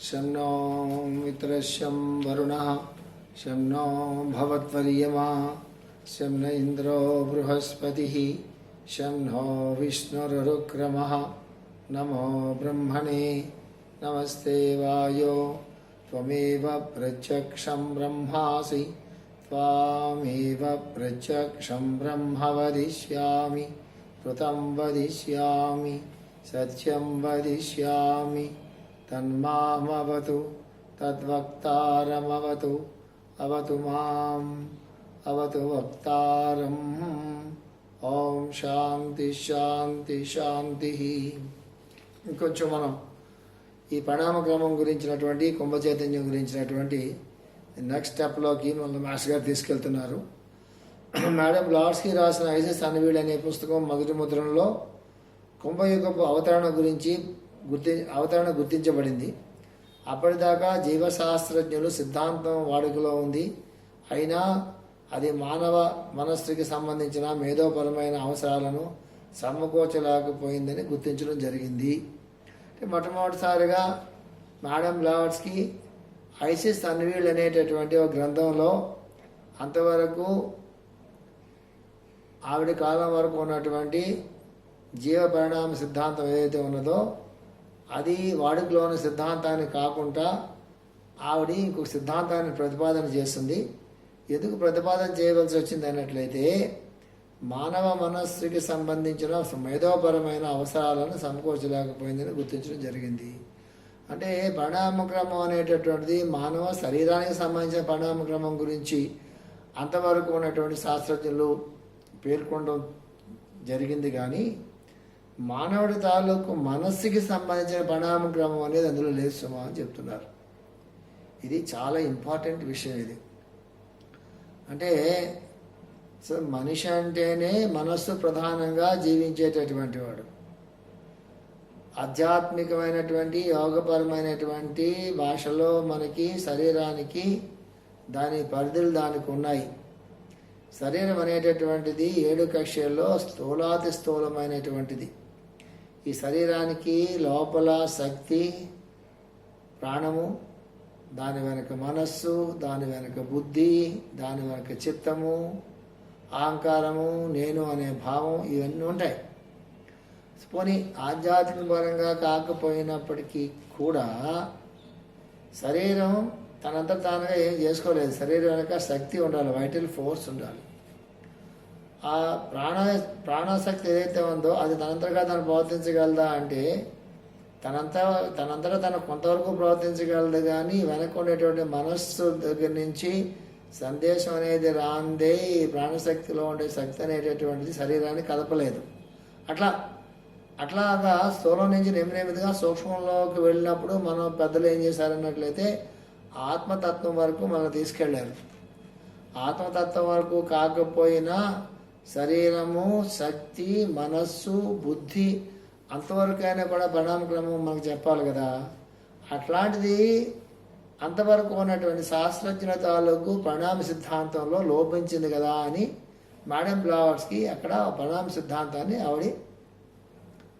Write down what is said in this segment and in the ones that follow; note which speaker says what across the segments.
Speaker 1: शं नो मित्रशं वरुणः शं नो भवत्वर्यमा शं न इन्द्रो बृहस्पतिः शं नो विष्णुरुक्रमः। नमो ब्रह्मणे, नमस्ते वायो, त्वमेव प्रत्यक्षं ब्रह्मासि, त्वामेव प्रत्यक्षं ब्रह्म वदिष्यामि, कृतं वदिष्यामि, सत्यं वदिष्यामि। తన్మామవతు తద్వక్తారమవతు అవతు మాం అవతు వక్తారం. ఓం శాంతి శాంతి శాంతి. ఇంకొంచెం మనం ఈ ప్రణామ క్రమం గురించినటువంటి కుంభ చైతన్యం గురించినటువంటి నెక్స్ట్ స్టెప్లోకి మనం మాస్టర్ గారు తీసుకెళ్తున్నారు. మేడం లార్డ్స్కి రాసిన ఐసెస్ అనవీడు అనే పుస్తకం మొదటి ముద్రంలో కుంభయుగపు అవతరణ గురించి గుర్తి అవతరణ గుర్తించబడింది. అప్పటిదాకా జీవశాస్త్రజ్ఞులు సిద్ధాంతం వాడుకలో ఉంది. అయినా అది మానవ మనస్సుకి సంబంధించిన మేధోపరమైన అవసరాలను సమకూర్చలేకపోయిందని గుర్తించడం జరిగింది. మొట్టమొదటిసారిగా మేడం లావర్స్కి ఐసిస్ అన్వీల్ అనేటటువంటి ఒక గ్రంథంలో అంతవరకు ఆవిడ కాలం వరకు ఉన్నటువంటి జీవ పరిణామ సిద్ధాంతం ఏదైతే ఉన్నదో అది వాడుకలో ఉన్న సిద్ధాంతాన్ని కాకుండా ఆవిడ ఇంకొక సిద్ధాంతాన్ని ప్రతిపాదన చేస్తుంది. ఎందుకు ప్రతిపాదన చేయవలసి వచ్చింది అన్నట్లయితే మానవ మనస్సుకి సంబంధించిన మేధోపరమైన అవసరాలను సమకూర్చలేకపోయిందని గుర్తించడం జరిగింది. అంటే పరిణామక్రమం అనేటటువంటిది మానవ శరీరానికి సంబంధించిన పరిణామక్రమం గురించి అంతవరకు ఉన్నటువంటి శాస్త్రజ్ఞులు పేర్కొనడం జరిగింది కానీ మానవుడి తాలూకు మనస్సుకి సంబంధించిన పరిణామక్రమం అనేది అందులో లేదు సుమా అని చెప్తున్నారు. ఇది చాలా ఇంపార్టెంట్ విషయం ఇది. అంటే సో మనిషి అంటేనే మనస్సు ప్రధానంగా జీవించేటటువంటి వాడు. ఆధ్యాత్మికమైనటువంటి యోగపరమైనటువంటి భాషలో మనకి శరీరానికి దాని పరిధులు దానికి ఉన్నాయి. శరీరం అనేటటువంటిది ఏడు కక్షల్లో స్థూలాతి స్థూలమైనటువంటిది. ఈ శరీరానికి లోపల శక్తి ప్రాణము దాని వెనక మనస్సు దాని వెనక బుద్ధి దాని వెనక చిత్తము అహంకారము నేను అనే భావం ఇవన్నీ ఉంటాయి. పోనీ ఆధ్యాత్మిక పరంగా కాకపోయినప్పటికీ కూడా శరీరం తనంతా తానుగా ఏం చేసుకోలేదు. శరీరం వెనక శక్తి ఉండాలి వైటల్ ఫోర్స్ ఉండాలి. ఆ ప్రాణ ప్రాణశక్తి ఏదైతే ఉందో అది తనంతగా తను ప్రవర్తించగలదా అంటే తనంతా తనంతటా తను కొంతవరకు ప్రవర్తించగలదు కానీ వెనక ఉండేటువంటి మనస్సు దగ్గర నుంచి సందేశం అనేది రాందే ఈ ప్రాణశక్తిలో ఉండే శక్తి అనేటటువంటిది శరీరాన్ని కదపలేదు. అట్లా అట్లాగా స్థూలం నుంచి నెమ్మది నెమ్మదిగా సూక్ష్మంలోకి వెళ్ళినప్పుడు మనం పెద్దలు ఏం చేశారన్నట్లయితే ఆత్మతత్వం వరకు మనం తీసుకెళ్ళారు ఆత్మతత్వం వరకు కాకపోయినా శరీరము శక్తి మనస్సు బుద్ధి అంతవరకైనా కూడా పరిణామక్రమం మనకు చెప్పాలి కదా. అట్లాంటిది అంతవరకు ఉన్నటువంటి శాస్త్రజ్ఞుల తాలూకు పరిణామ సిద్ధాంతంలో లోపించింది కదా అని మేడం బ్లావర్స్కి అక్కడ పరిణామ సిద్ధాంతాన్ని ఆవిడ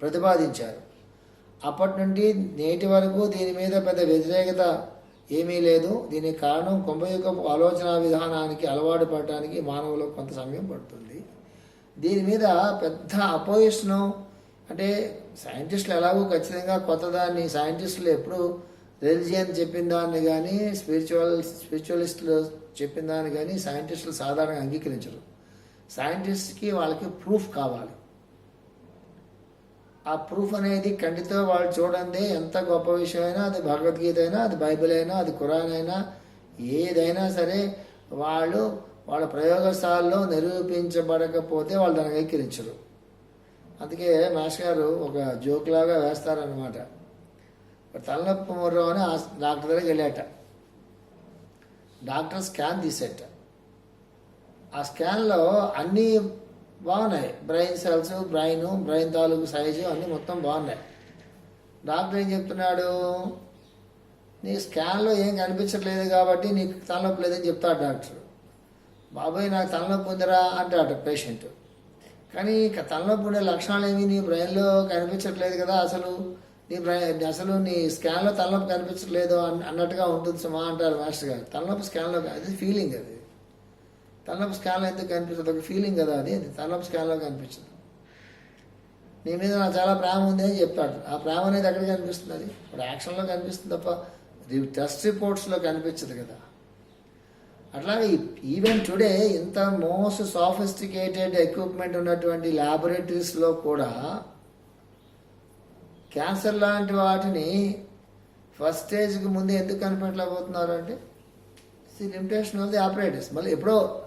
Speaker 1: ప్రతిపాదించారు. అప్పటి నుండి నేటి వరకు దీని మీద పెద్ద వ్యతిరేకత ఏమీ లేదు. దీనికి కారణం కుంభయుగపు ఆలోచన విధానానికి అలవాటు పడటానికి మానవులకు కొంత సమయం పడుతుంది. దీని మీద పెద్ద అపోజిషను అంటే సైంటిస్టులు ఎలాగో ఖచ్చితంగా కొత్తదాన్ని సైంటిస్టులు ఎప్పుడు రిలిజియన్ చెప్పిన దాన్ని కానీ స్పిరిచువల్ స్పిరిచువలిస్టులు చెప్పిన దాన్ని కానీ సైంటిస్టులు సాధారణంగా అంగీకరించరు. సైంటిస్ట్కి వాళ్ళకి ప్రూఫ్ కావాలి. ఆ ప్రూఫ్ అనేది కంటితో వాళ్ళు చూడండి ఎంత గొప్ప విషయం అయినా అది భగవద్గీత అయినా అది బైబిల్ అయినా అది ఖురాన్ అయినా ఏదైనా సరే వాళ్ళు వాళ్ళ ప్రయోగశాలలో నిరూపించబడకపోతే వాళ్ళు దాన్ని అంగీకరించరు అందుకే మాస్ గారు ఒక జోక్ లాగా వేస్తారనమాట తలనొప్పి ముర్రో అని డాక్టర్ దగ్గరికి వెళ్ళాట. డాక్టర్ స్కాన్ తీసేట. ఆ స్కాన్లో అన్నీ బాగున్నాయి. బ్రెయిన్ సెల్స్ బ్రెయిన్ బ్రెయిన్ తాలూకు సైజు అన్నీ మొత్తం బాగున్నాయి. డాక్టర్ ఏం చెప్తున్నాడు? నీ స్కాన్లో ఏం కనిపించట్లేదు కాబట్టి నీకు తలనొప్పి లేదని చెప్తాడు డాక్టర్. బాబాయ్ నాకు తలనొప్పి ఉందిరా అంటాడు పేషెంట్. కానీ ఇక తలనొప్పి ఉండే లక్షణాలు ఏమి నీ బ్రెయిన్లో కనిపించట్లేదు కదా అసలు. నీ బ్రెయిన్ అసలు నీ స్కాన్లో తలనొప్పి కనిపించట్లేదు అన్నట్టుగా ఉంటుంది సుమా అంటారు మాస్టర్ గారు. తలనొప్పి స్కాన్లో అది ఫీలింగ్ అది. తలనొప్పి స్కాన్లో ఎందుకు కనిపిస్తుంది? ఒక ఫీలింగ్ కదా అది. తలనొప్పి స్కాన్లో కనిపించదు. నీ మీద నాకు చాలా ప్రేమ ఉంది అని చెప్తాడు ఆ ప్రేమ అనేది ఎక్కడ కనిపిస్తుంది అది? ఇప్పుడు యాక్షన్లో కనిపిస్తుంది తప్ప టెస్ట్ రిపోర్ట్స్లో కనిపించదు కదా. అట్లాగే ఈవెన్ టుడే ఇంత మోస్ట్ సాఫిస్టికేటెడ్ ఎక్విప్మెంట్ ఉన్నటువంటి ల్యాబొరేటరీస్లో కూడా క్యాన్సర్ లాంటి వాటిని ఫస్ట్ స్టేజ్కి ముందు ఎందుకు కనిపెట్టలేకపోతున్నారు అంటే? లిమిటేషన్ ఆఫ్ ది ఆపరేటర్స్ మళ్ళీ ఎప్పుడో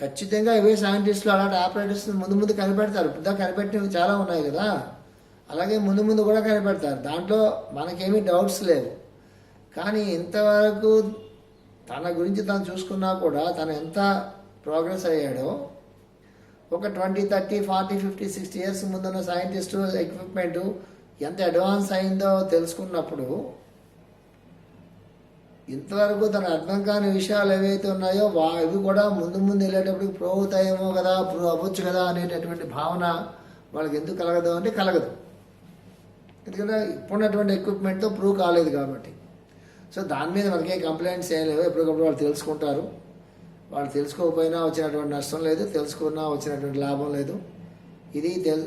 Speaker 1: ఖచ్చితంగా ఇవే సైంటిస్టులు అలాంటి ఆపరేటర్స్ ముందు ముందు కనిపెడతారు. ఇప్పుడు కనిపెట్టినవి చాలా ఉన్నాయి కదా. అలాగే ముందు ముందు కూడా కనిపెడతారు. దాంట్లో మనకేమీ డౌట్స్ లేవు. కానీ ఇంతవరకు తన గురించి తను చూసుకున్నా కూడా తను ఎంత ప్రోగ్రెస్ అయ్యాడో ఒక twenty thirty forty fifty sixty years ముందున్న సైంటిస్టు ఎక్విప్మెంట్ ఎంత అడ్వాన్స్ అయిందో తెలుసుకున్నప్పుడు ఇంతవరకు తన అర్థం కాని విషయాలు ఏవైతే ఉన్నాయో వా ఇవి కూడా ముందు ముందు వెళ్ళేటప్పటికి ప్రూవ్ అవుతాయేమో కదా ప్రూవ్ అవ్వచ్చు కదా అనేటటువంటి భావన వాళ్ళకి ఎందుకు కలగదు అంటే కలగదు. ఎందుకంటే ఇప్పుడున్నటువంటి ఎక్విప్మెంట్తో ప్రూవ్ కాలేదు కాబట్టి. సో దాని మీద మనకే కంప్లైంట్స్ ఏం లేవు. ఎప్పటికప్పుడు వాళ్ళు తెలుసుకుంటారు. వాళ్ళు తెలుసుకోకపోయినా వచ్చినటువంటి నష్టం లేదు తెలుసుకున్నా వచ్చినటువంటి లాభం లేదు. ఇది తెల్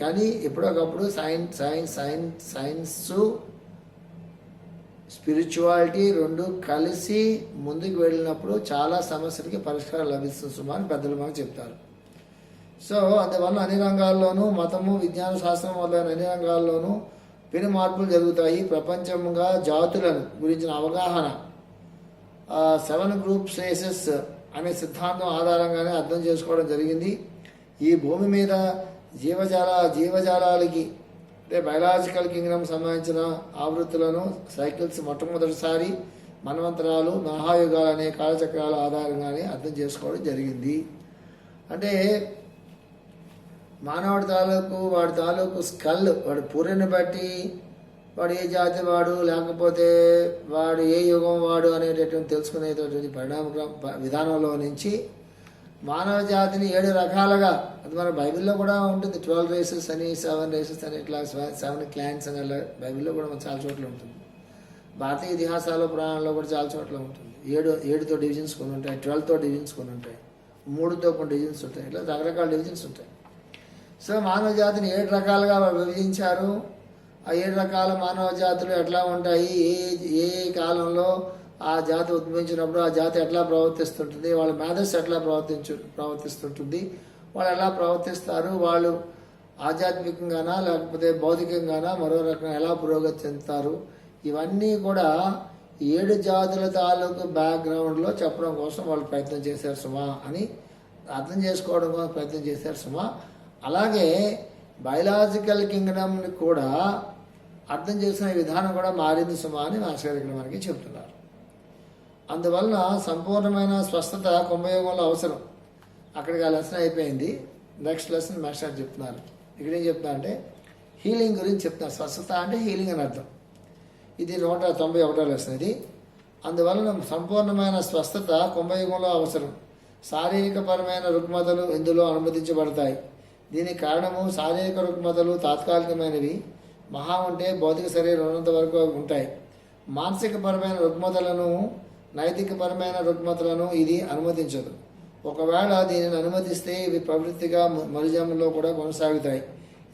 Speaker 1: కానీ ఎప్పుడొకప్పుడు science science science science spirituality రెండు కలిసి ముందుకు వెళ్ళినప్పుడు చాలా సమస్యలకి పరిష్కారం లభిస్తుంది సుమా అని పెద్దలు మనకు చెప్తారు. సో అందువల్ల అన్ని రంగాల్లోనూ మతము విజ్ఞాన శాస్త్రం మొదలైన అన్ని రంగాల్లోనూ పెను మార్పులు జరుగుతాయి. ప్రపంచంగా జాతులను గురించిన అవగాహన సెవెన్ గ్రూప్ స్పేసెస్ అనే సిద్ధాంతం ఆధారంగానే అర్థం చేసుకోవడం జరిగింది. ఈ భూమి మీద జీవజాల జీవజాలాలకి అంటే బయలాజికల్ కింగ్డమ్ సంబంధించిన ఆవృత్తులను సైకిల్స్ మొట్టమొదటిసారి మన్వంతరాలు మహాయుగాలు అనే కాలచక్రాల ఆధారంగానే అర్థం చేసుకోవడం జరిగింది. అంటే మానవుడి తాలూకు వాడి తాలూకు స్కల్ వాడి పూరిని బట్టి వాడు ఏ జాతి వాడు లేకపోతే వాడు ఏ యుగం వాడు అనేటటువంటి తెలుసుకునేటటువంటి పరిణామ విధానంలో నుంచి మానవ జాతిని ఏడు రకాలుగా అది మన బైబిల్లో కూడా ఉంటుంది. ట్వెల్వ్ రేసెస్ అని సెవెన్ రేసెస్ అని ఇట్లా సెవెన్ క్లాన్స్ అని అలా బైబిల్లో కూడా మనకు చాలా చోట్ల ఉంటుంది. భారతీయ ఇతిహాసాల పురాణాల్లో కూడా చాలా చోట్ల ఉంటుంది. ఏడు ఏడుతో డివిజన్స్ కొన్ని ఉంటాయి ట్వెల్వ్తో డివిజన్స్ కొన్ని ఉంటాయి మూడుతో కొన్ని డివిజన్స్ ఉంటాయి ఇట్లా రకరకాల డివిజన్స్ ఉంటాయి. సో మానవ జాతిని ఏడు రకాలుగా విభజించారు. ఆ ఏడు రకాల మానవ జాతులు ఎట్లా ఉంటాయి? ఏ ఏ కాలంలో ఆ జాతి ఉద్భవించినప్పుడు ఆ జాతి ఎట్లా ప్రవర్తిస్తుంటుంది? వాళ్ళ మేధస్సు ఎట్లా ప్రవర్తించు ప్రవర్తిస్తుంటుంది? వాళ్ళు ఎలా ప్రవర్తిస్తారు? వాళ్ళు ఆధ్యాత్మికంగానా లేకపోతే భౌతికంగానా మరో రకంగా ఎలా పురోగతి చెందుతారు? ఇవన్నీ కూడా ఏడు జాతుల తాలూకు బ్యాక్గ్రౌండ్లో చెప్పడం కోసం వాళ్ళు ప్రయత్నం చేశారు సుమా అని అర్థం చేసుకోవడం కోసం ప్రయత్నం చేశారు సుమా. అలాగే బయలాజికల్ కింగ్డమ్ని కూడా అర్థం చేసిన విధానం కూడా మారింది సుమా అని మాస్టర్ ఇక్కడ మనకి చెప్తున్నారు. అందువలన సంపూర్ణమైన స్వస్థత కుంభయోగంలో అవసరం. అక్కడికి ఆ లెసన్ అయిపోయింది. నెక్స్ట్ లెసన్ మాస్టర్ చెప్తున్నారు. ఇక్కడ ఏం చెప్తున్నా అంటే హీలింగ్ గురించి చెప్తున్నారు. స్వస్థత అంటే హీలింగ్ అని అర్థం. ఇది నూట తొంభై ఒకటో లెసన్ ఇది. అందువలన సంపూర్ణమైన స్వస్థత కుంభయుగంలో అవసరం. శారీరకపరమైన రుగ్మతలు ఇందులో అనుమతించబడతాయి. దీనికి కారణము శారీరక రుగ్మతలు తాత్కాలికమైనవి. మహా ఉంటే భౌతిక శరీరం ఉన్నంత వరకు ఉంటాయి. మానసికపరమైన రుగ్మతలను నైతికపరమైన రుగ్మతలను ఇది అనుమతించదు. ఒకవేళ దీనిని అనుమతిస్తే ఇవి ప్రవృత్తిగా మ- మరుజన్మలో కూడా కొనసాగుతాయి.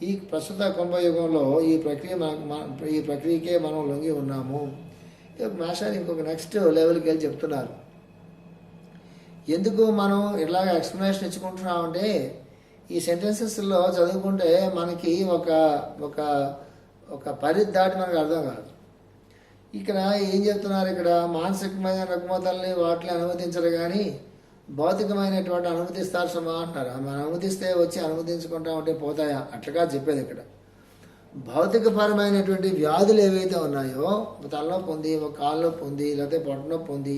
Speaker 1: ఈ ప్రస్తుత కుంభయుగంలో ఈ ప్రక్రియ ఈ ప్రక్రియకే మనం లొంగి ఉన్నాము. మాస్టర్ ఇంకొక నెక్స్ట్ లెవెల్కి వెళ్ళి చెప్తున్నారు. ఎందుకు మనం ఇలాగ ఎక్స్ప్లెనేషన్ ఇచ్చుకుంటున్నామంటే ఈ సెంటెన్సెస్లో చదువుకుంటే మనకి ఒక ఒక ఒక పరిధి దాటి మనకు అర్థం కాదు. ఇక్కడ ఏం చెప్తున్నారు? ఇక్కడ మానసికమైన రుగ్మతల్ని వాటిని అనుమతించరు కానీ భౌతికమైనటువంటి అనుమతిస్తారు సుమా అంటున్నారు. మనం అనుమతిస్తే వచ్చి అనుమతించుకుంటా ఉంటే పోతాయా? అట్లగా చెప్పేది ఇక్కడ. భౌతికపరమైనటువంటి వ్యాధులు ఏవైతే ఉన్నాయో ఒక తలనొప్పి ఉంది ఒక కాలు పొంది ఉంది లేకపోతే పొట్ట పొంది ఉంది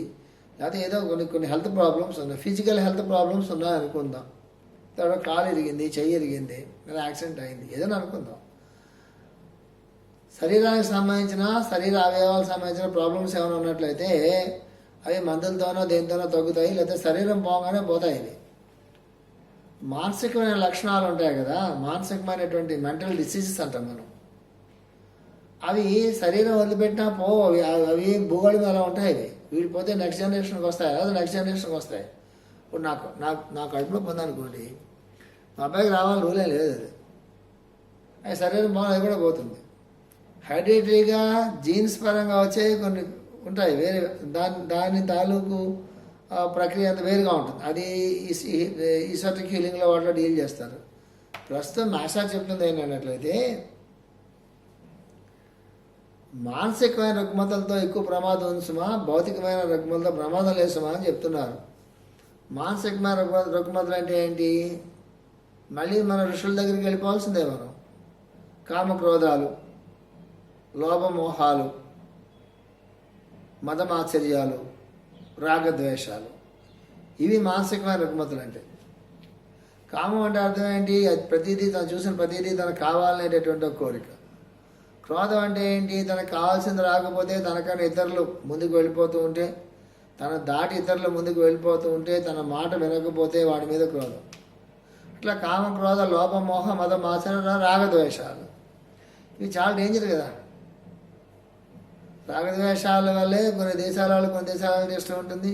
Speaker 1: లేకపోతే ఏదో కొన్ని కొన్ని హెల్త్ ప్రాబ్లమ్స్ ఉన్నాయి. ఫిజికల్ హెల్త్ ప్రాబ్లమ్స్ ఉన్నాయి అనుకుందాం తర్వాత కాలు ఇరిగింది చెయ్యి ఇరిగింది లేదా యాక్సిడెంట్ అయింది ఏదైనా అనుకుందాం. శరీరానికి సంబంధించిన శరీర అవయవాలకు సంబంధించిన ప్రాబ్లమ్స్ ఏమైనా ఉన్నట్లయితే అవి మందులతోనో దేనితోనో తగ్గుతాయి లేకపోతే శరీరం పోగానే పోతాయి ఇవి. మానసికమైన లక్షణాలు ఉంటాయి కదా మానసికమైనటువంటి మెంటల్ డిసీజెస్ అంటాం మనం. అవి శరీరం వదిలిపెట్టినా పో అవి అవి భూగోళం అలా ఉంటాయి అవి వీడి పోతే నెక్స్ట్ జనరేషన్కి వస్తాయి లేదా నెక్స్ట్ జనరేషన్కి వస్తాయి. ఇప్పుడు నాకు నాకు నా కడుపులో పొందనుకోండి మా అబ్బాయికి రావాలని రూలే లేదు అది. అది శరీరం బాగా అది కూడా పోతుంది. హైడ్రేటరీగా జీన్స్ పరంగా వచ్చే కొన్ని ఉంటాయి వేరే దాని దాని తాలూకు ప్రక్రియ అంత వేరుగా ఉంటుంది. అది ఈసోటిక్ హీలింగ్లో వాటిలో డీల్ చేస్తారు. ప్రస్తుతం నాసా చెప్తుంది ఏంటన్నట్లయితే మానసికమైన రుగ్మతలతో ఎక్కువ ప్రమాదం ఉంది సుమా భౌతికమైన రుగ్మతలతో ప్రమాదం లేదు సుమా అని చెప్తున్నారు. మానసికమైన రుగ్మ రుగ్మతలు అంటే ఏంటి? మళ్ళీ మన ఋషుల దగ్గరికి వెళ్ళిపోవాల్సిందే మనం. కామక్రోధాలు. లోభమోహాలు మతమాశ్చర్యాలు రాగద్వేషాలు. ఇవి మానసికమైన రుగ్మతులు అంటే కామం అంటే అర్థం ఏంటి? అది ప్రతిదీ తను చూసిన ప్రతిదీ తనకు కావాలనేటటువంటి కోరిక. క్రోధం అంటే ఏంటి? తనకు కావాల్సింది రాకపోతే తనకన్నా ఇతరులు ముందుకు వెళ్ళిపోతూ ఉంటే తన దాటి ఇతరులు ముందుకు వెళ్ళిపోతూ ఉంటే తన మాట వినకపోతే వాడి మీద క్రోధం. ఇట్లా కామ క్రోధ లోపమోహ మోహ మదం ఆచరణ రాగద్వేషాలు. ఇవి చాలా డేంజర్ కదా. రాగద్వేషాల వల్లే కొన్ని దేశాల వాళ్ళు కొన్ని దేశాల ఇష్టం ఉంటుంది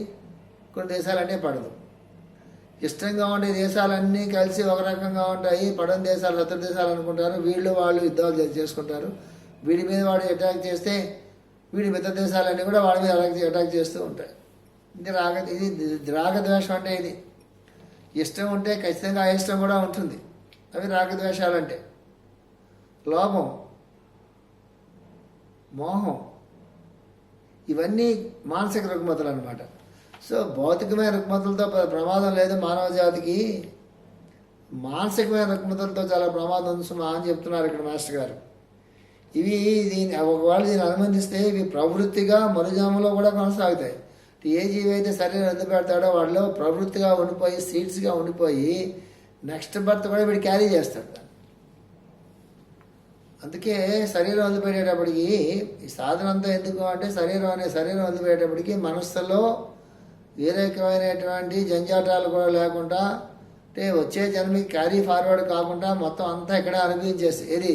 Speaker 1: కొన్ని దేశాలంటే పడదు. ఇష్టంగా ఉండే దేశాలన్నీ కలిసి ఒక రకంగా ఉంటాయి. పడని దేశాలు శత్రు దేశాలు అనుకుంటారు. వీళ్ళు వాళ్ళు యుద్ధాలు చేసుకుంటారు. వీడి మీద వాడు అటాక్ చేస్తే వీడి మిత్ర దేశాలన్నీ కూడా వాడి మీద అటాక్ అటాక్ చేస్తూ ఉంటాయి. ఇది రాగ ఇది రాగద్వేషం అంటే ఇది. ఇష్టం ఉంటే ఖచ్చితంగా అయిష్టం కూడా ఉంటుంది. అవి రాగద్వేషాలు అంటే లోభం మోహం ఇవన్నీ మానసిక రుగ్మతలు అనమాట సో భౌతికమైన రుగ్మతలతో ప్రమాదం లేదు మానవ జాతికి. మానసికమైన రుగ్మతలతో చాలా ప్రమాదం ఉంది సుమా అని చెప్తున్నారు ఇక్కడ మాస్టర్ గారు. ఇవి దీని ఒకవేళ దీన్ని అనుమతిస్తే ఇవి ప్రవృత్తిగా మరుజాములో కూడా కొనసాగుతాయి. ఏ జీవి అయితే శరీరం ఎందుకు పెడతాడో వాడిలో ప్రవృత్తిగా ఉండిపోయి సీడ్స్గా ఉండిపోయి నెక్స్ట్ బర్త్ కూడా వీడు క్యారీ చేస్తాడు. దాన్ని అందుకే శరీరం అందుపెట్టేటప్పటికి ఈ సాధన అంతా ఎందుకు అంటే శరీరం అనే శరీరం అందుపెట్టేటప్పటికి మనస్సులో వేరే రకమైనటువంటి జంజాటాలు కూడా లేకుండా అంటే వచ్చే జన్మకి క్యారీ ఫార్వర్డ్ కాకుండా మొత్తం అంతా ఇక్కడ అనుభవించేసి ఏది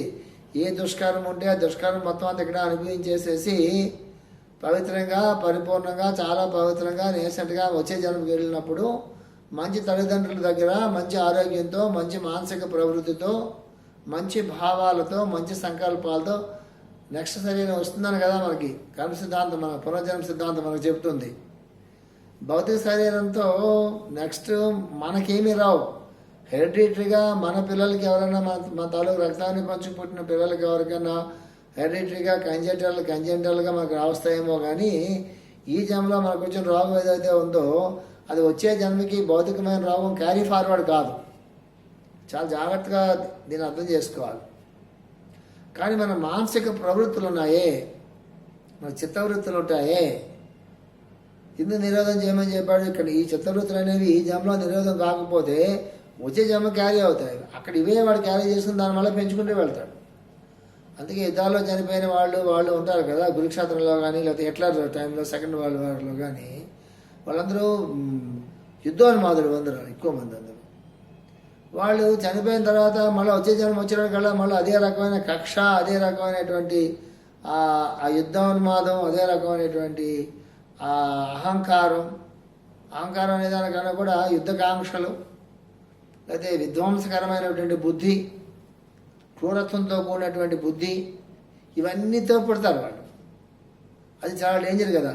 Speaker 1: ఏ దుష్కరం ఉంటే ఆ దుష్కరం మొత్తం అంతా ఇక్కడ అనుభవించేసేసి పవిత్రంగా పరిపూర్ణంగా చాలా పవిత్రంగా నేసెంట్గా వచ్చే జన్మకి వెళ్ళినప్పుడు మంచి తల్లిదండ్రుల దగ్గర మంచి ఆరోగ్యంతో మంచి మానసిక ప్రవృత్తితో మంచి భావాలతో మంచి సంకల్పాలతో నెక్స్ట్ శరీరం వస్తుందని కదా మనకి. కర్మ సిద్ధాంతం మన పునర్జన్మ సిద్ధాంతం మనకు చెప్తుంది భౌతిక శరీరంతో నెక్స్ట్ మనకేమీ రావు. హెరిడిటరీగా మన పిల్లలకి ఎవరైనా మన మన తాలూకు రక్తాన్ని పంచి పుట్టిన పిల్లలకి ఎవరికైనా హెరిడిటరీగా కంజెంటల్ కంజెంటల్గా మనకు రావస్తాయేమో కానీ ఈ జన్మలో మనకు వచ్చిన రోగం ఏదైతే ఉందో అది వచ్చే జన్మకి భౌతికమైన రోగం క్యారీ ఫార్వర్డ్ కాదు. చాలా జాగ్రత్తగా దీన్ని అర్థం చేసుకోవాలి. కానీ మన మానసిక ప్రవృత్తులు ఉన్నాయే మన చిత్తవృత్తులు ఉంటాయే. ఇందు నిరోధం చేయమని చెప్పాడు. ఇక్కడ ఈ చిత్తవృత్తులు అనేవి ఈ జమలో నిరోధం కాకపోతే వచ్చే జమ క్యారీ అవుతాయి. అక్కడ ఇవే వాడు క్యారీ చేసుకుని దాని వల్ల పెంచుకుంటూ వెళ్తాడు. అందుకే యుద్ధాల్లో చనిపోయిన వాళ్ళు వాళ్ళు ఉంటారు కదా కురుక్షేత్రంలో కానీ లేకపోతే హిట్లర్ టైంలో సెకండ్ వరల్డ్ వార్లో కానీ వాళ్ళందరూ మ్, యుద్ధోన్మాదులు అందరూ ఎక్కువ మంది అందరూ. వాళ్ళు చనిపోయిన తర్వాత మళ్ళీ వచ్చే జన్మ వచ్చినకల్లా మళ్ళీ అదే రకమైన కక్ష అదే రకమైనటువంటి ఆ ఆ యుద్ధోన్మాదం అదే రకమైనటువంటి ఆ అహంకారం. అహంకారం అనే దానికన్నా కూడా యుద్ధకాంక్షలు లేకపోతే విధ్వంసకరమైనటువంటి బుద్ధి క్రూరత్వంతో కూడినటువంటి బుద్ధి ఇవన్నీతో పుడతారు వాళ్ళు. అది చాలా డేంజర్ కదా.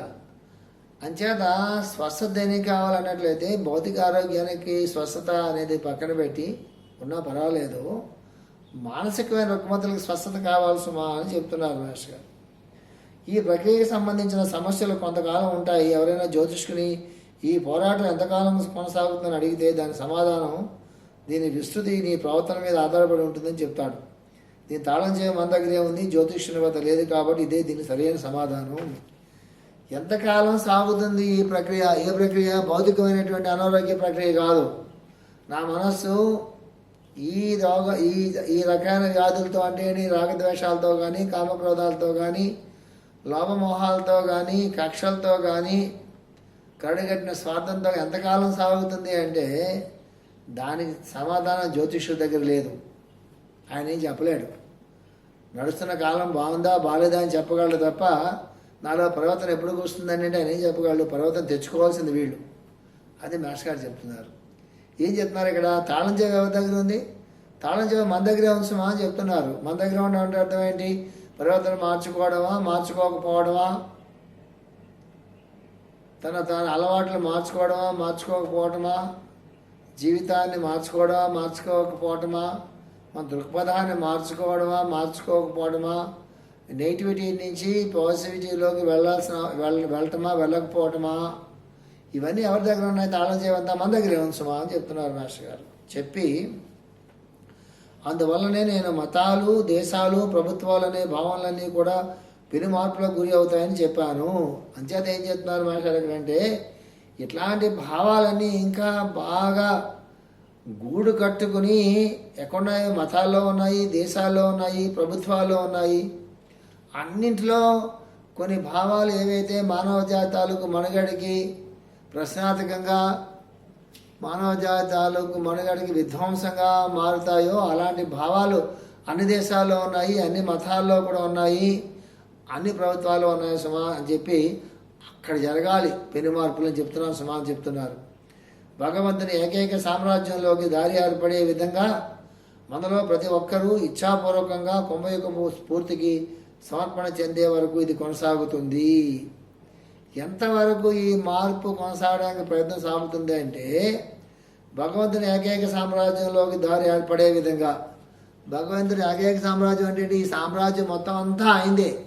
Speaker 1: అంచేత స్వస్థత దేనికి కావాలన్నట్లయితే భౌతిక ఆరోగ్యానికి స్వస్థత అనేది పక్కన పెట్టి ఉన్నా పర్వాలేదు. మానసికమైన రుగ్మతలకు స్వస్థత కావాల్సిమా అని చెప్తున్నారు మహేష్ గారు. ఈ ప్రక్రియకి సంబంధించిన సమస్యలు కొంతకాలం ఉంటాయి. ఎవరైనా జ్యోతిష్కుని ఈ పోరాటం ఎంతకాలం కొనసాగుతుందని అడిగితే దాని సమాధానం దీని విస్తృతి నీ ప్రవర్తన మీద ఆధారపడి ఉంటుందని చెప్తాడు. దీని తాళం చేయ మన దగ్గరే ఉంది జ్యోతిష్యుని వద్ద లేదు కాబట్టి ఇదే దీని సరైన సమాధానం. ఎంతకాలం సాగుతుంది ఈ ప్రక్రియ? ఏ ప్రక్రియ? భౌతికమైనటువంటి అనారోగ్య ప్రక్రియ కాదు. నా మనస్సు ఈ రోగ ఈ ఈ రకమైన వ్యాధులతో అంటే రాగద్వేషాలతో కానీ కామక్రోధాలతో కానీ లోభమోహాలతో కానీ కక్షలతో కానీ కరడుగట్టిన స్వార్థంతో ఎంతకాలం సాగుతుంది అంటే దానికి సమాధానం జ్యోతిష్యుడి దగ్గర లేదు. ఆయన ఏం చెప్పలేడు. నడుస్తున్న కాలం బాగుందా? బాగాలేదా అని చెప్పగలడు తప్ప నాలో పర్వతం ఎప్పుడు వస్తుందని అంటే ఆయన ఏం చెప్పగలడు? పర్వతం తెచ్చుకోవాల్సింది వీళ్ళు. అది మాస్ గారు చెప్తున్నారు. ఏం చెప్తున్నారు ఇక్కడ? తాళం చెవి ఎవరి దగ్గర ఉంది? తాళం చెవి మన దగ్గరే ఉంచమా అని చెప్తున్నారు. మన దగ్గర ఉండడం అర్థం ఏంటి? పర్వతం మార్చుకోవడమా? మార్చుకోకపోవడమా? తన తన అలవాట్లు మార్చుకోవడమా? మార్చుకోకపోవటమా? జీవితాన్ని మార్చుకోవడమా? మార్చుకోకపోవటమా? మన దృక్పథాన్ని మార్చుకోవడమా? మార్చుకోకపోవడమా? నెగిటివిటీ నుంచి పాజిటివిటీలోకి వెళ్ళాల్సిన వెళ్ళ వెళ్ళటమా వెళ్ళకపోవటమా ఇవన్నీ ఎవరి దగ్గర ఉన్నాయి తాళం చేయవంతా మన దగ్గరే ఉంచమా అని చెప్తున్నారు మాస్టర్ గారు. చెప్పి అందువల్లనే నేను మతాలు దేశాలు ప్రభుత్వాలు అనే భావనలన్నీ కూడా పెను మార్పులకు గురి అవుతాయని చెప్పాను. అంచేత ఏం చెప్తున్నారు మాస్టర్ గారు అంటే ఇట్లాంటి భావాలన్నీ ఇంకా బాగా గూడు కట్టుకుని ఎక్కడున్నాయి మతాల్లో ఉన్నాయి దేశాల్లో ఉన్నాయి ప్రభుత్వాల్లో ఉన్నాయి అన్నింటిలో కొన్ని భావాలు ఏవైతే మానవ జాతాలకు మనుగడికి ప్రశ్నార్థకంగా మానవ జాతాలకు మనుగడికి విధ్వంసంగా మారుతాయో అలాంటి భావాలు అన్ని దేశాల్లో ఉన్నాయి అన్ని మతాల్లో కూడా ఉన్నాయి అన్ని ప్రభుత్వాలు ఉన్నాయి సుమా అని చెప్పి అక్కడ జరగాలి. పెను మార్పులు అని చెప్తున్నారు సుమా అని చెప్తున్నారు. భగవంతుని ఏకైక సామ్రాజ్యంలోకి దారి ఏర్పడే విధంగా మనలో ప్రతి ఒక్కరూ ఇచ్ఛాపూర్వకంగా కుంభయుగ స్ఫూర్తికి సమర్పణ చెందే వరకు ఇది కొనసాగుతుంది. ఎంతవరకు ఈ మార్పు కొనసాగడానికి ప్రయత్నం సాగుతుంది అంటే భగవంతుని ఏకైక సామ్రాజ్యంలోకి దారి ఏర్పడే విధంగా భగవంతుని ఏకైక సామ్రాజ్యం అంటే ఈ సామ్రాజ్యం మొత్తం అంతా అయిందే.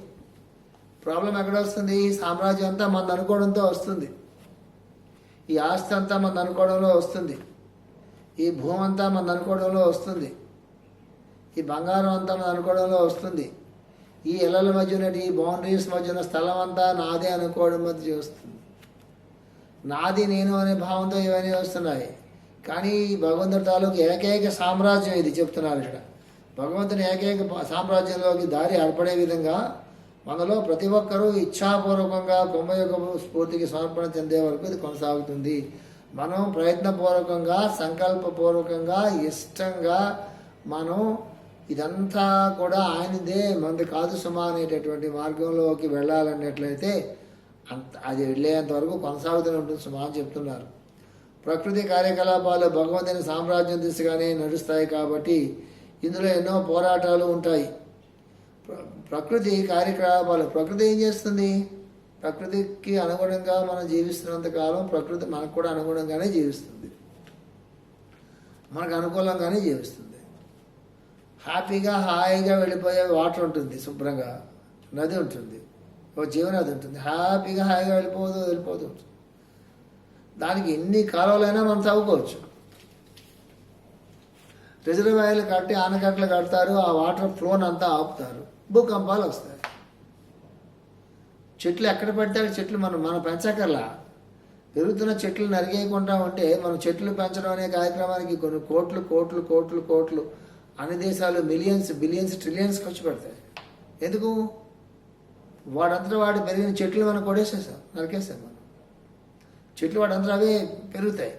Speaker 1: ప్రాబ్లం ఎక్కడ వస్తుంది? ఈ సామ్రాజ్యం అంతా మన అనుకోవడంతో వస్తుంది. ఈ ఆస్తి అంతా మన అనుకోవడంలో వస్తుంది. ఈ భూమి అంతా మన అనుకోవడంలో వస్తుంది. ఈ బంగారం అంతా మన అనుకోవడంలో వస్తుంది. ఈ ఇళ్ళల మధ్య ఈ బౌండరీస్ మధ్య ఉన్న స్థలం అంతా నాదే అనుకోవడం మధ్య వస్తుంది నాది నేను అనే భావంతో ఇవన్నీ వస్తున్నాయి. కానీ ఈ భగవంతుడి తాలూకు ఏకైక సామ్రాజ్యం ఇది చెప్తున్నారు ఇక్కడ. భగవంతుని ఏకైక సామ్రాజ్యంలోకి దారి ఏర్పడే విధంగా మనలో ప్రతి ఒక్కరూ ఇచ్ఛాపూర్వకంగా కుంభయోగ స్ఫూర్తికి సమర్పణ చెందే వరకు ఇది కొనసాగుతుంది. మనం ప్రయత్నపూర్వకంగా సంకల్పపూర్వకంగా ఇష్టంగా మనం ఇదంతా కూడా ఆయనదే మనది కాదు సుమా అనేటటువంటి మార్గంలోకి వెళ్ళాలన్నట్లయితే అంత అది వెళ్ళేంత వరకు కొనసాగుతూనే ఉంటుంది సుమా అని చెప్తున్నారు. ప్రకృతి కార్యకలాపాలు భగవంతుని సామ్రాజ్యం దిశగానే నడుస్తాయి కాబట్టి ఇందులో ఎన్నో పోరాటాలు ఉంటాయి. ప్రకృతి కార్యకలాపాలు ప్రకృతి ఏం చేస్తుంది? ప్రకృతికి అనుగుణంగా మనం జీవిస్తున్నంత కాలం ప్రకృతి మనకు కూడా అనుగుణంగానే జీవిస్తుంది. మనకు అనుకూలంగానే జీవిస్తుంది. హ్యాపీగా హాయిగా వెళ్ళిపోయే వాటర్ ఉంటుంది శుభ్రంగా. నది ఉంటుంది ఒక జీవనది ఉంటుంది. హ్యాపీగా హాయిగా వెళ్ళిపోదు వెళ్ళిపోతూ ఉంటుంది దానికి ఎన్ని కాలువలైనా మనం తవ్వుకోవచ్చు రిజర్వాయర్లు కట్టి ఆనకట్టలు కడతారు ఆ వాటర్ ఫ్లోన్ అంతా ఆపుతారు. భూకంపాలు వస్తాయి. చెట్లు ఎక్కడ పెడతారు చెట్లు మనం మనం పెంచకల్లా పెరుగుతున్న చెట్లు నరిగేయకుండా ఉంటే మనం చెట్లు పెంచడం అనే కార్యక్రమానికి కొన్ని కోట్లు కోట్లు కోట్లు కోట్లు అన్ని దేశాలు మిలియన్స్ బిలియన్స్ ట్రిలియన్స్ ఖర్చు పెడతాయి. ఎందుకు? వాడంతా వాడు పెరిగిన చెట్లు మనం కొడేసేసాం నరికేసాం మనం. చెట్లు వాడంతా అవే పెరుగుతాయి.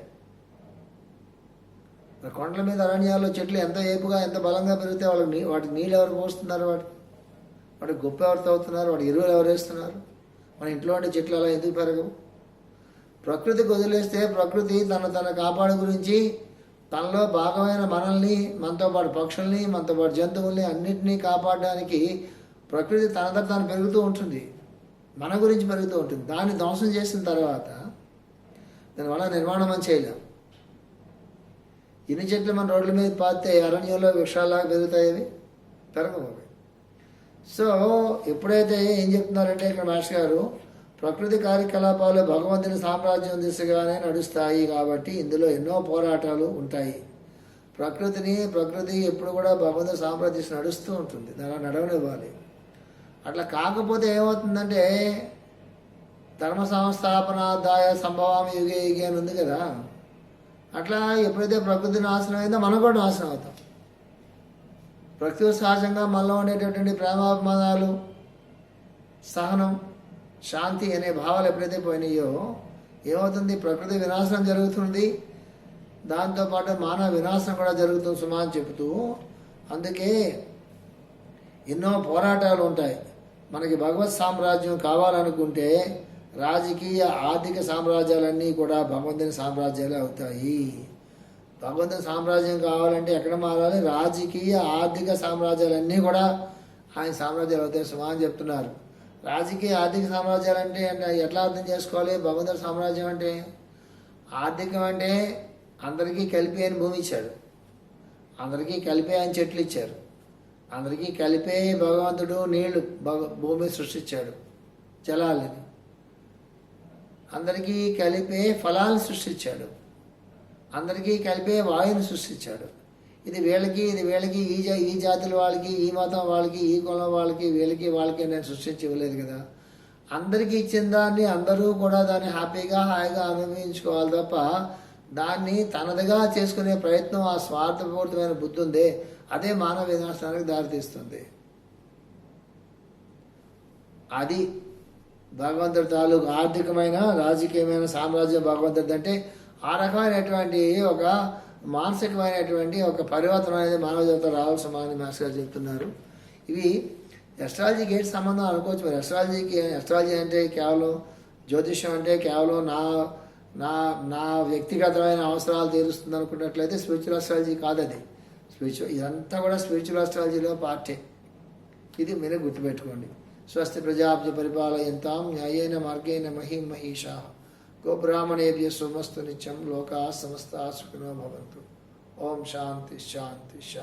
Speaker 1: మరి కొండల మీద అరణ్యాల్లో చెట్లు ఎంత ఏపుగా ఎంత బలంగా పెరిగితే వాళ్ళకి నీ వాటికి నీళ్ళు ఎవరు పోస్తున్నారు వాటి? వాటికి గొప్ప ఎవరు తవ్వుతున్నారు? వాటి ఎరువులు ఎవరు వేస్తున్నారు? మన ఇంట్లో ఉండే చెట్లు అలా ఎందుకు పెరగవు? ప్రకృతికి వదిలేస్తే ప్రకృతి తన తన కాపాడు గురించి తనలో భాగమైన మనల్ని మనతో పాటు పక్షుల్ని మనతో పాటు జంతువుల్ని అన్నింటినీ కాపాడడానికి ప్రకృతి తనతో తాను పెరుగుతూ ఉంటుంది. మన గురించి పెరుగుతూ ఉంటుంది. దాన్ని ధ్వంసం చేసిన తర్వాత దానివల్ల నిర్మాణం అని చేయలేం. ఇన్ని చెట్లు మన రోడ్ల మీద పాతే అరణ్యంలో వృక్షాలాగా పెరుగుతాయి అవి? పెరగవు సో ఎప్పుడైతే ఏం చెప్తున్నారంటే ఇక్కడ మాస్టర్ గారు ప్రకృతి కార్యకలాపాలు భగవంతుని సామ్రాజ్యం దిశగానే నడుస్తాయి కాబట్టి ఇందులో ఎన్నో పోరాటాలు ఉంటాయి. ప్రకృతిని ప్రకృతి ఎప్పుడు కూడా భగవంతుని సామ్రాజ్యం నడుస్తూ ఉంటుంది. అలా నడవనివ్వాలి. అట్లా కాకపోతే ఏమవుతుందంటే ధర్మ సంస్థాపనాదాయ సంభవం యుగే యుగే అని ఉంది కదా. అట్లా ఎప్పుడైతే ప్రకృతి నాశనం అయిందో మనం కూడా నాశనం అవుతాం. ప్రకృతి సహజంగా మనలో ఉండేటటువంటి ప్రేమాభిమానాలు సహనం శాంతి అనే భావాలు ఎప్పుడైతే పోయినాయో ఏమవుతుంది? ప్రకృతి వినాశనం జరుగుతుంది. దాంతోపాటు మానవ వినాశనం కూడా జరుగుతుంది సుమా అని చెబుతూ అందుకే ఎన్నో పోరాటాలు ఉంటాయి. మనకి భగవత్ సామ్రాజ్యం కావాలనుకుంటే రాజకీయ ఆర్థిక సామ్రాజ్యాలన్నీ కూడా భగవంతుని సామ్రాజ్యాలే అవుతాయి. భగవంతుని సామ్రాజ్యం కావాలంటే ఎక్కడ మారాలి? రాజకీయ ఆర్థిక సామ్రాజ్యాలన్నీ కూడా ఆయన సామ్రాజ్యాలు అవుతాయి సుమా అని చెప్తున్నారు. రాజకీయ ఆర్థిక సామ్రాజ్యాలు అంటే అంటే ఎట్లా అర్థం చేసుకోవాలి? భగవంతుడు సామ్రాజ్యం అంటే ఆర్థికం అంటే అందరికీ కలిపి అని భూమి ఇచ్చాడు. అందరికీ కలిపే ఆయన చెట్లు ఇచ్చారు. అందరికీ కలిపే భగవంతుడు నీళ్ళు భూమి సృష్టించాడు. జలాలని. అందరికీ కలిపే ఫలాలను సృష్టించాడు. అందరికీ కలిపే వాయువుని సృష్టించాడు. ఇది వీళ్ళకి ఇది వీళ్ళకి ఈ జా ఈ జాతుల వాళ్ళకి ఈ మతం వాళ్ళకి ఈ కులం వాళ్ళకి వీళ్ళకి వాళ్ళకి నేను సృష్టించి ఇవ్వలేదు కదా. అందరికీ ఇచ్చిన దాన్ని అందరూ కూడా దాన్ని హ్యాపీగా హాయిగా అనుభవించుకోవాలి తప్ప దాన్ని తనదిగా చేసుకునే ప్రయత్నం ఆ స్వార్థపూరితమైన బుద్ధి ఉందే. అదే మానవ వినాశనానికి దారితీస్తుంది. అది భగవంతుడి తాలూకు ఆర్థికమైన రాజకీయమైన సామ్రాజ్యం భగవంతుడి అంటే ఆ రకమైనటువంటి ఒక మానసికమైనటువంటి ఒక పరివర్తన అనేది మానవ జీవితంలో రావాల్సిన మానవ మాస్టర్ గారు చెప్తున్నారు. ఇవి ఎస్ట్రాలజీకి ఏంటి సంబంధం అనుకోవచ్చు మరి? ఎస్ట్రాలజీకి ఎస్ట్రాలజీ అంటే కేవలం జ్యోతిష్యం అంటే కేవలం నా నా నా వ్యక్తిగతమైన అవసరాలు తీరుస్తుంది అనుకున్నట్లయితే స్పిరిచువల్ అస్ట్రాలజీ కాదు అది స్పిరిచువల్ ఇదంతా కూడా స్పిరిచువల్ అస్ట్రాలజీలో పార్టీ. ఇది మీరు గుర్తుపెట్టుకోండి. స్వస్తి ప్రజాబ్జ పరిపాలయంతాం న్యాయేన మార్గేణ మహిం మహిషా. గోబ్రాహ్మణేభ్య సోమస్తు నిత్యం లోకా సమస్త సుఖినో భవంతు. ఓం శాంతి శాంతి శాంతి.